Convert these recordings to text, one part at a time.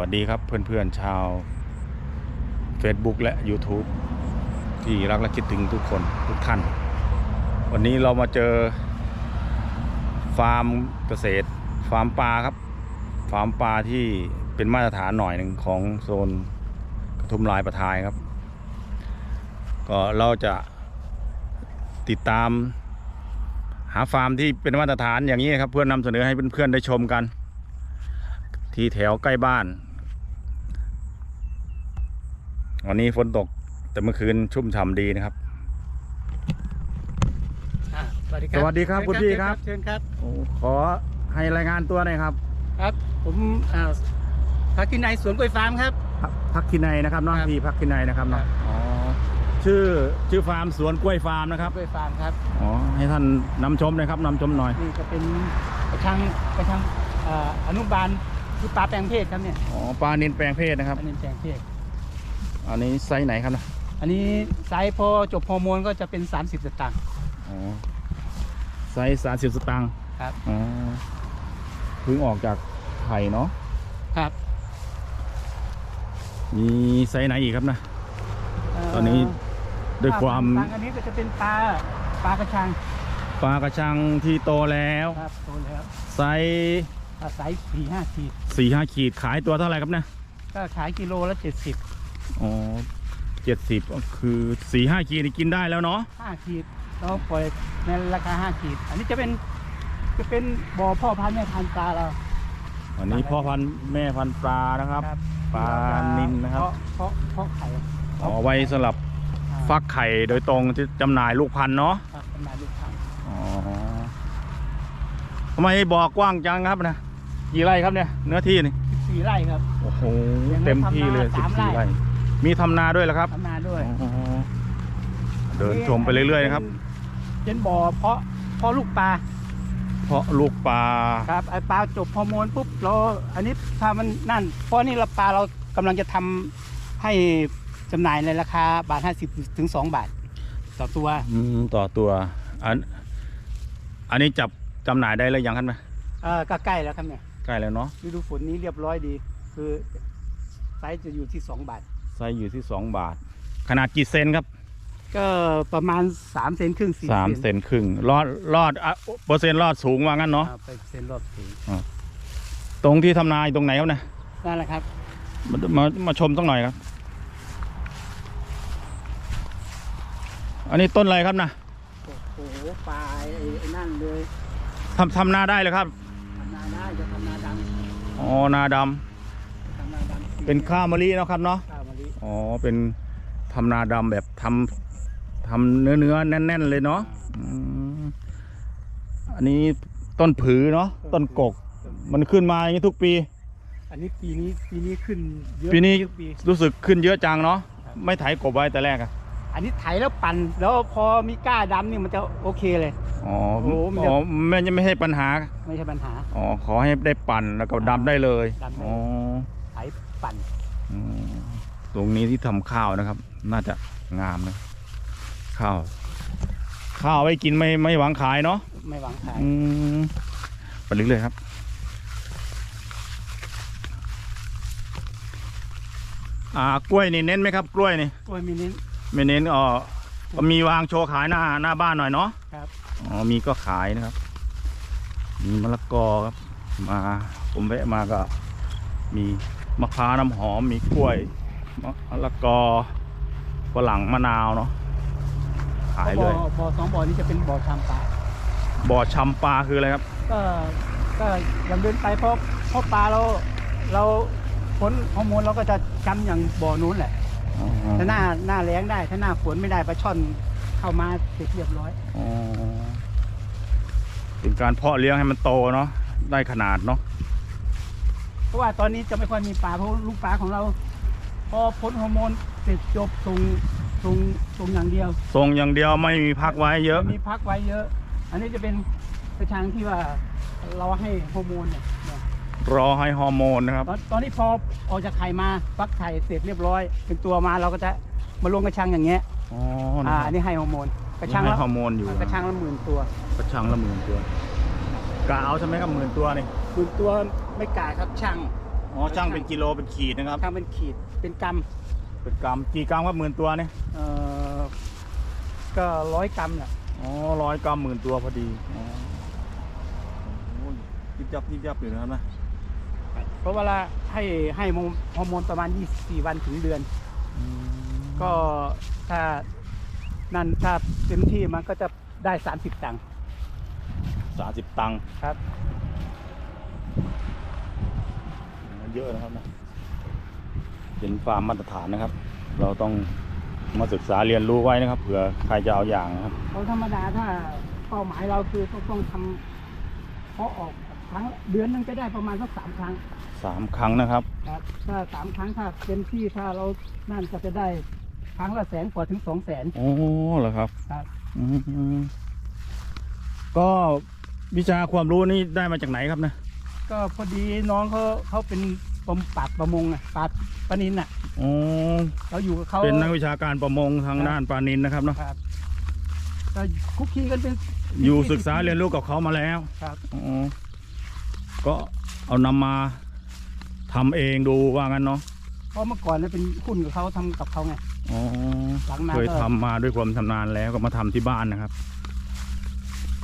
วัสดีครับเพื่อนๆชาว Facebook และ YouTube ที่รักและคิดถึงทุกคนทุกท่าน วันนี้เรามาเจอ ฟาร์มเกษตร ฟาร์มปลาครับ ฟาร์มปลาที่เป็นมาตรฐานหน่อยหนึ่งของโซนกระทุมลายประทายครับ ก็เราจะติดตามหาฟาร์มที่เป็นมาตรฐานอย่างนี้ครับ เพื่อนำเสนอให้เพื่อนๆได้ชมกัน ที่แถวใกล้บ้าน วันนี้ฝนตกแต่เมื่อคืนชุ่มฉ่ำดีนะครับ อ่าสวัสดีคสรับวัสดีครับเชิญคุณพี่ครับ เชิญครับ โอ้ขอให้รายงานตัวหน่อยครับครับ ผมอ่าพักที่ในสวนกล้วยฟาร์มครับ พักพักที่ในนะครับเนาะครับพี่พักที่ในนะครับเนาะครับ อ๋อชื่อชื่อฟาร์มสวนกล้วยฟาร์มนะครับกล้วยฟาร์มครับ อ๋อให้ท่านนำชมหนะครับนำชมหน่อยนี่จะเป็นกระชังกระชังอ่าอนุบาล คือปลาแปลงเพศครับเนี่ยอ๋อปลานินแปลงเพศนะครับปลาเน้นแปลงเพศ อันนี้ไซส์ไหนครับนะอันนี้ไซส์พอจบฮอร์โมนก็จะเป็น 30สตางค์อ๋อไซส์สามสิบสตางค์ครับอ๋อเพิ่งออกจากไข่เนาะครับ มีไซส์ไหนอีกครับนะ เตอนนี้ด้วยความปลอันนี้ก็จะเป็นปลาปลากระชังปลากระชังที่โตแล้ว ครับโตแล้วไซส์ อ่าไซส์สี่ห้าขีด สี่ห้าขีดขายตัวเท่าไหร่ครับเนี่ยก็ขายกิโลละเจ็ดสิบอ๋อเจ็ดสิบก็คือสี่ห้าขีดนี่กินได้แล้วเนาะห้าขีดเราปล่อยในราคาห้าขีด อันนี้จะเป็นจะเป็นบ่อพ่อพันธุ์แม่พันธุ์ปลาเรา อันนี้พ่อพันธุ์แม่พันธุ์ปลานะครับปลานิลนะครับเพาะเพาะเพาะไข่อ๋อไว้สำหรับอ่าฟักไข่โดยตรงที่จำหน่ายลูกพันธุ์เนาะครับจำหน่ายลูกพันธุ์อ๋อทำไมบ่อกว้างจังครับนะ กี่ไร่ครับเนี่ยเนื้อที่นี่สิบสี่ไร่ครับ โอ้โหยังไม่เต็มที่เลยทำสิบนาสามสี่ไร่ ไร่มีทำนาด้วยเหรอครับทำนาด้วยอ๋อเดินชมไปเรื่อยๆนะครับเป็นบ่อเพาะเพาะลูกปลาเพราะลูกปลาครับไอปลาจบฮอร์โมนปุ๊บเราอันนี้ถ้ามันนั่น เพราะนี่เราปลาเรากำลังจะทำให้จำหน่ายในราคาบาทห้าสิบถึงสองบาท ต่อตัวอืมต่อตัวอัน อันนี้จับจำหน่ายได้แล้วยังครับไหมเออก็ใกล้แล้วครับเนี่ย ใกล้แล้วเนาะฤดูฝนนี้เรียบร้อยดี คือไซส์จะอยู่ที่ 2 บาท ไซส์อยู่ที่สองบาท ขนาดกี่เซนครับ ก็ประมาณ 3 เซนครึ่ง4สามเซนครึ่งรอดรอดอะเปอร์เซ็นต์รอดสูงว่างั้นเนาะอ่าไปเซนรอบถึงตรงที่ทำนาอยู่ตรงไหนครับเนี่ยนั่นแหละครับ มามามาชมสักหน่อยครับ อันนี้ต้นอะไรครับนะโอ้โหปลาไอ้ไอ้นั่นเลยทำทำนาได้เลยครับทำนาได้ จะทำนาดอ๋อนาดำำทำนาดำเป็นข้าวมะลิเนาะครับเนาะข้าวมะลิอ๋อเป็นทำนาดำแบบทำทำเนื้อเนื้อแน่น ๆ เลยเนาะอืมอันนี้ต้นผือเนาะต้นกก มันขึ้นมาอย่างนี้ทุกปี อันนี้ปีนี้ปีนี้ขึ้นเยอะปีนี้ทุกปีรู้สึกขึ้นเยอะจังเนาะครับไม่ไถกบไว้แต่แรกอะอันนี้ไถแล้วปั่นแล้วพอมีก้าดำนี่มันจะโอเคเลย อ๋อโอ้โหมันจะ อ๋อไม่ไม่ใช่ปัญหา ไม่ใช่ปัญหา อ๋อ ขอให้ได้ปั่นแล้วก็ดำได้เลย ดำได้อ๋อไถปั่นอืมตรงนี้ที่ทำข้าวนะครับ น่าจะงามนะ ข้าว ข้าวไว้กินไม่ไม่หวังขายเนาะ ไม่หวังขายอืมไปเรื่อยๆครับ อ่ากล้วยนี่เน้นไหมครับ กล้วยนี่กล้วยมินิ ไม่เน้นอ๋อก็มีวางโชว์ขายหน้าหน้าบ้านหน่อยเนาะครับ อ๋อมีก็ขายนะครับ มีมะละกอครับมาผมแวะมาก็ มีมะพร้าวน้ำหอมมีกล้วยมะละกอฝรั่งมะนาวเนาะขายเลยบ่อบ่อสองบ่อนี้จะเป็นบ่อชามปลาบ่อชำปลาคืออะไรครับ ก็ก็ยังเดินไปเพราะเพราะปลาเราเราพ้นฮอร์โมนเราก็จะจำอย่างบ่อนู้นแหละอ๋อถ้าหน้าหน้าแล้งได้ถ้าหน้าฝนไม่ได้ปลาช่อนเข้ามาเสร็จเรียบร้อยอ๋อ เป็นการเพาะเลี้ยงให้มันโตเนาะได้ขนาดเนาะเพราะว่าตอนนี้จะไม่ค่อยมีปลาเพราะลูกปลาของเรา พอพ้นฮอร์โมนเสร็จจบตรงตรงตรงอย่างเดียวทรงอย่างเดียวไม่มีพักไว้เยอะ มีพักไว้เยอะ อันนี้จะเป็นกระชังที่ว่าเราให้ฮอร์โมนเนี่ยเนี่ยรอให้ฮอร์โมนนะครับ ตอนตอนนี้พอออกจากไข่มาฟักไข่เสร็จเรียบร้อย เป็นตัวมาเราก็จะมาลงกระชังอย่างเงี้ยอ๋ออ่านะอันนี้ให้ฮอร์โมน กระชังให้ละฮอร์โมนอยู่กระชังละหมื่นตัวกระชังละหมื่นตัวกะเอาใช่ไหมครับหมื่นตัวนี่หมื่นตัวไม่กล้าครับช่างออ๋อช่างเป็นกิโลเป็นขีดนะครับทางเป็นขีดเป็นกรัมเป็นกรัมกี่กรัมครับหมื่นตัวเนี่ยเอ่อก็ร้อยกรัมแหละอ๋อร้อยกรัมหมื่นตัวพอดีอ๋อโอ้ยยิบยับยิบยับอยู่นะครับนะเพราะเวลาให้ให้ฮอร์โมนประมาณ 24 วันถึงเดือน ก็ถ้า นั่นถ้าเต็มที่มันก็จะได้ 30 ตังค์สามสิบตังค์ครับมันเยอะนะครับนะเป็นฟาร์มมาตรฐานนะครับ เราต้องมาศึกษาเรียนรู้ไว้นะครับเผื่อใครจะเอาอย่างนะครับเพราะธรรมดาถ้าเป้าหมายเราคือต้องต้องทำเพาะออกครั้งเดือนหนึงจะได้ประมาณสักสามครั้งสามครั้งนะครับ ครับถ้าสามครั้งถ้าเต็มที่ถ้าเรานั่นก็จะได้ ครั้งละแสนกว่าถึงสองแสน โอ้เหรอครับครับ อืมก็วิชาความรู้นี่ได้มาจากไหนครับนะก็พอดีน้องเขาเขาเป็นปมปราดประมงอะปราดปลานินอะอ๋อเขาอยู่กับเขาเป็นนักวิชาการประมงทางด้านปลานินนะครับเนาะครับก็คุกคีกันเป็น อยู่ศึกษาเรียนรู้กับเขามาแล้วครับ อ๋อก็เอานำมาทำเองดูว่างั้นเนาะ เพราะเมื่อก่อนเนี่ยเป็นหุ้นกับเขาทำกับเขาไง อ๋อหลังมาเคยก็ทำมาด้วยความชำนาญแล้วก็มาทำที่บ้านนะครับ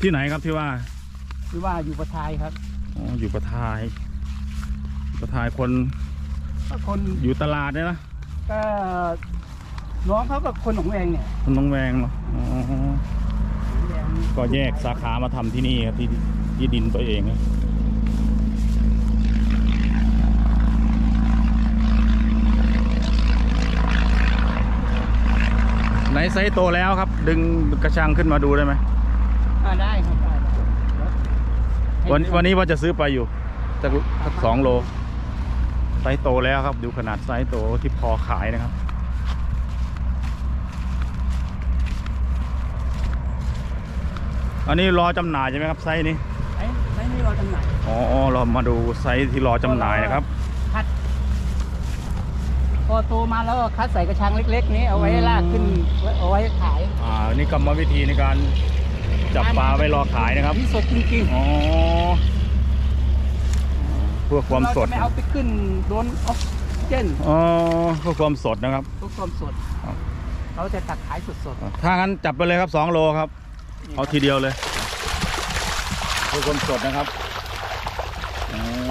ที่ไหนครับที่ว่าคือว่าอยู่ประทายครับ อ๋ออยู่ประทาย ประทายคนก็คนอยู่ตลาดเนี่ยนะก็น้องเขากับคนหนองแวงเนี่ยคนน้องแวงเนาะอ๋อหนองแวงก็แยกสาขามาทำที่นี่ครับที่ที่ดินตัวเองนะ ไหนไซส์โตแล้วครับ ดึงกระชังขึ้นมาดูได้ไหมอ่าได้ครับได้ได้วันวันนี้ว่าจะซื้อไปอยู่สักสักสองโล ไซส์โตแล้วครับ ดูขนาดไซส์โตที่พอขายนะครับอันนี้รอจำหน่ายใช่ไหมครับไซส์นี้ไอ้ไอ้นี่เราจำหน่ายอ๋อเรามาดูไซส์ที่รอจำหน่ายนะครับคัดพ อโตมาแล้วก็คัดใส่กระชังเล็ก ๆ นี้เอาไว้อืมลากขึ้นเอาไว้ขายอ่านี่กรรมวิธีในการจับปลาไว้รอขายนะครับนี่สดจริงอ๋อเพื่อๆความสดเรจะไม่เอาไปขึ้นโดนออกซิเจนอ๋อเพื่อความสดนะครับเพื่อความสดครับเราจะตักขายสดถ้างั้นจับไปเลยครับสองโลครับๆนี่เอาครับทีเดียวเลยเพื่อความสดนะครับอ๋อ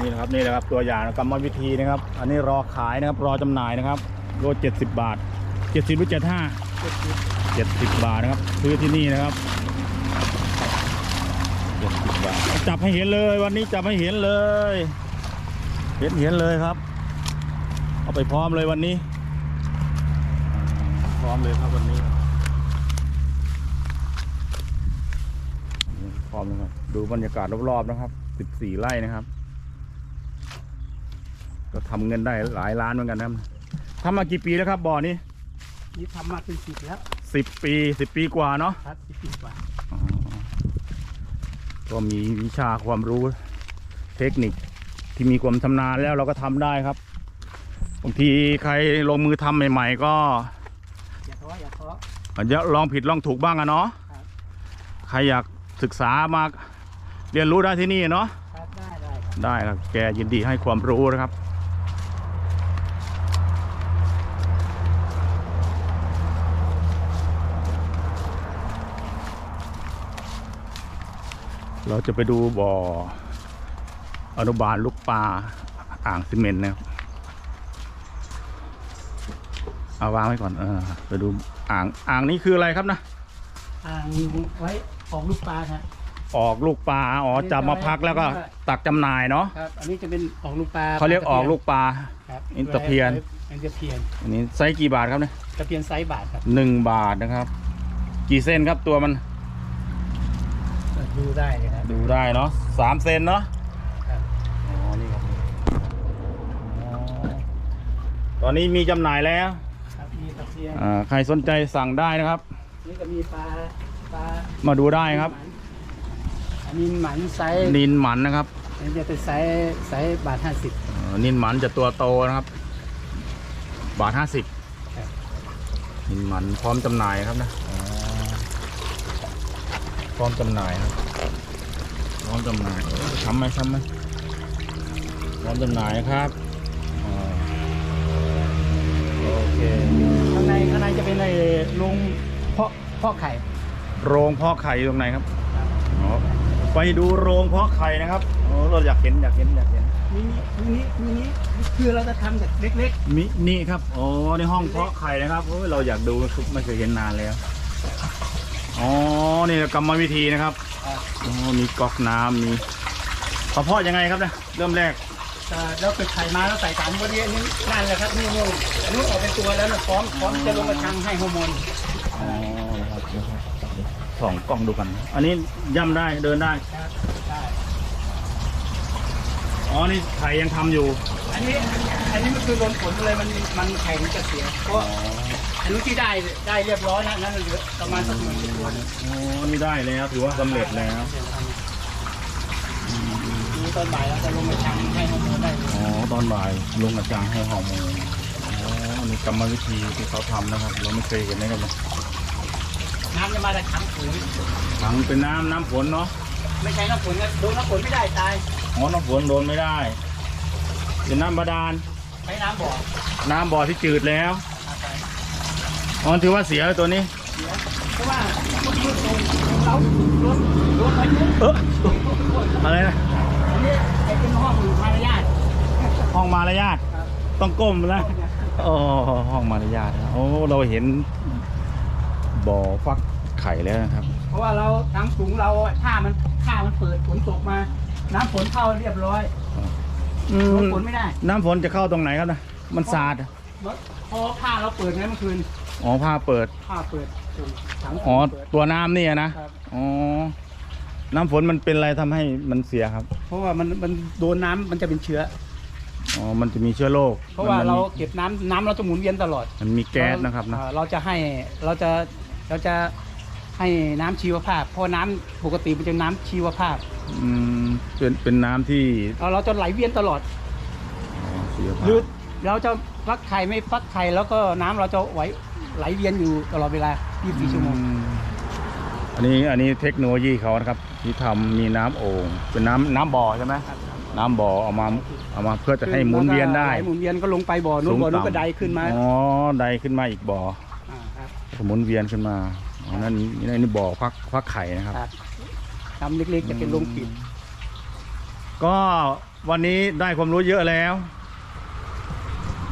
นี่นะครับนี่นะครับตัวอย่างกรรมวิธีนะครับ อันนี้รอขายนะครับรอจำหน่ายนะครับโลเจ็ดสิบบาทเจ็ดสิบหรือเจ็ดห้าเจ็ดสิบบาทนะครับซื้อที่นี่นะครับเจ็ดสิบบาทจับให้เห็นเลย วันนี้จับให้เห็นเลย เห็นเห็นเลยครับ เอาไปพร้อมเลยวันนี้ พร้อมเลยครับวันนี้พร้อมนะครับดูบรรยากาศรอบๆนะครับ 14 ไร่นะครับ ก็ทำเงินได้หลายล้านเหมือนกันนะครับทำมากี่ปีแล้วครับบ่อนี้นี่ทำมาเป็นสิบแล้ว10ปี10ปีกว่าเนาะครับสิบปีกว่าอ๋อก็มีวิชาความรู้เทคนิคที่มีความชำนาญแล้วเราก็ทำได้ครับบางทีใครลงมือทำใหม่ ๆ ก็อย่าท้ออย่าท้ออาจจะลองผิดลองถูกบ้างอะเนาะครับใครอยากศึกษามาเรียนรู้ได้ที่นี่เนาะครับได้ได้ครับได้ครับแกยินดีให้ความรู้นะครับ เราจะไปดูบ่ออนุบาลลูกปลาอ่างซีเมนต์นะครับเอาวางไว้ก่อนเออไปดูอ่างอ่างนี้คืออะไรครับนะอ่างไว้ออกลูกปลาครับ ออกลูกปลาอ๋อจับมาพักแล้วก็ตักจำหน่ายเนาะครับ อันนี้จะเป็นออกลูกปลาเขาเรียกออกลูกปลา ครับอินเตอร์เพียน อินเตอร์เพียนอันนี้ไซส์กี่บาทครับเนี่ยตะเพียนไซส์บาทครับหนึ่งบาทนะครับ กี่เซนครับตัวมัน ดูได้เลยครับ ดูได้เนาะสามเซนเนาะครับ อ๋อนี่ครับอ๋อตอนนี้มีจำหน่ายแล้วครับมีตะเพียนอ่าใครสนใจสั่งได้นะครับ นี่ก็มีปลาปลามาดูได้ครับ อันนี้หมันไซส์นินหมันนะครับอันนี้จะเป็นไซส์ไซส์บาทห้าสิบเอ่อนินหมันจะตัวโตนะครับ บาทห้าสิบครับ นินหมันพร้อมจำหน่ายครับนะอ๋อพร้อมจำหน่ายครับพ ร้อมจำหน่ายเอ้ยช้ำไหมช้ำไหมพร้อมจำหน่ายครับอ่าโอเคข้างในข้างในจะเป็นไอ้โรงเพาะเพาะไข่โรงเพาะไข่อยู่ตรงไหนครับอ๋อไปดูโรงเพาะไข่นะครับโอ้เราอยากเห็นอยากเห็นอยากเห็นมินิมินิมินิคือเราจะทำจากเล็กมินี่ครับโอ้ในห้องเพาะไข่นะครับโอ้ยเราอยากดูไม่เคยเห็นนานแล้ว อ๋อ นี่กรรมวิธีนะครับๆอ่าอ๋อมีก๊อกน้ำมีเขาเพาะยังไงครับเนี่ยเริ่มแรกอ่าแล้วเกิดไข่มาแล้วใส่สารพวกนี้อันนี้นั่นแหละครับนี่นี่อันนู้นออกเป็นตัวแล้วนะพร้อมพร้อมจะลงกระชังให้ฮอร์โมนอ๋อนะครับเดี๋ยวครับสองกล้องดูกัน อันนี้ย่ำได้เดินได้ครับได้อ๋อ นี่ไข่ยังทำอยู่ อันนี้ อันนี้มันคือโดนฝนเลยมันมันไข่มันจะเสีย เพราะ อันนู้นที่ได้ได้เรียบร้อยนะนั่นเหลือประมาณสักหมื่นตัวหนึงอ๋อนี่ได้แล้วถือว่าสำเร็จแล้วนี่ตอนบ่ายเราจะลงกระชังให้ฮอร์โมนได้เลยอ๋อตอนบ่ายลงอาจารย์ให้ฮอร์โมนอ๋ออันนี้กรรมวิธีที่เขาทำนะครับ เราไม่เคยเห็นนะครับน้ำจะมาจากถังปุ๋ยถังเป็นน้ำน้ำฝนเนาะไม่ใช่น้ำฝนนะโดนน้ำฝนไม่ได้ตายอ๋อน้ำฝนโดนไม่ได้เป็นน้ำบาดาลใช้น้ำบ่อน้ำบ่อที่จืดแล้วอาศัย อ๋อถือว่าเสียตัวนี้เสียเพราะว่าทุกทุกตรงเราโดนโดนพายุเอออะไรนะอันนี้ไอ้เป็นห้องมารยาทห้องมารยาทครับต้องก้มแล้วโอ้ห้องมารยาทนะโอ้เราเห็นบ่อฟักไข่แล้วนะครับ เพราะว่าเราทั้งถุงเราถ้ามันถ้ามันเปิดฝนตกมา น้ำฝนเข้าเรียบร้อยโดนฝนไม่ได้ น้ำฝนจะเข้าตรงไหนครับนะมันสาดพอผ้าเราเปิดไงเมื่อคืน อ๋อผ้าเปิด ผ้าเปิดถังอ๋อ เปิด ตัวน้ำนี่อะนะ ครับ อ๋อ น้ำฝนมันเป็นอะไรทำให้มันเสียครับ เพราะว่ามันมันโดนน้ำมันจะเป็นเชื้อ อ๋อ มันจะมีเชื้อโรคเพราะว่ามันเราเก็บน้ำน้ำเราจะหมุนเวียนตลอดมันมีแก๊สนะครับนะเอ่อเราจะให้เราจะเราจะให้น้ำชีวภาพ เพราะน้ำปกติมันจะน้ำชีวภาพอืม เป็น เป็นน้ำที่เราเราจะไหลเวียนตลอด อ๋อเสียหรือเราจะฟักไข่ไม่ฟักไข่แล้วก็น้ำเราจะไหว ไหลเวียนอยู่ตลอดเวลา 24 ชั่วโมงอือันนี้อันนี้เทคโนโลยีเขานะครับ ที่ทำมีน้ำโอ่งเป็นน้ำน้ำบ่อใช่ไหมน้ำบ่อเอามาเอามาเพื่อจะให้หมุนเวียนได้ ไหลหมุนเวียนก็ลงไปบ่อนู้นบ่อนู้นก็ไดขึ้นมาอ๋อไดขึ้นมาอีกบ่อาครับหมุนเวียนขึ้นมาอ๋อนั่นนี่นี่บ่อฟักฟักไข่นะครับ ครับน้ำเล็กๆจะเป็นลงปิด ก็วันนี้ได้ความรู้เยอะแล้ว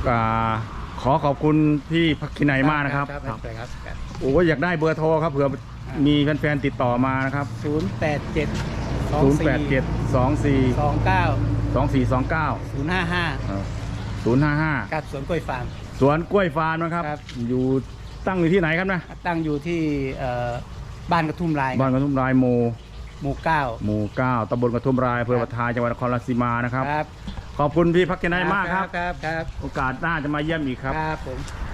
ก็ ขอขอบคุณพี่พักคินัยมากนะครับครับครับครับโอ้ยอยากได้เบอร์โทรครับเผื่อมีแฟนๆติดต่อมานะครับศูนย์แปดเจ็ด0 8 7 2 4สองเก้า2 4 2 9ศูนย์ห้าห้า0 5 5 กับสวนกล้วยฟาร์ม สวนกล้วยฟาร์มนะครับ ครับ อยู่ตั้งอยู่ที่ไหนครับนะ ตั้งอยู่ที่เอ่อบ้านกระทุ่มลายบ้านกระทุ่มรายหมู่หมู่เก้าหมู่เก้าตำบลกระทุ่มรายอำเภอปทายจังหวัดนครราชสีมานะครับ ครับ ขอบคุณพี่พักคินัยมากครับ ครับครับ โอกาสหน้าจะมาเยี่ยมอีกครับ ครับผมค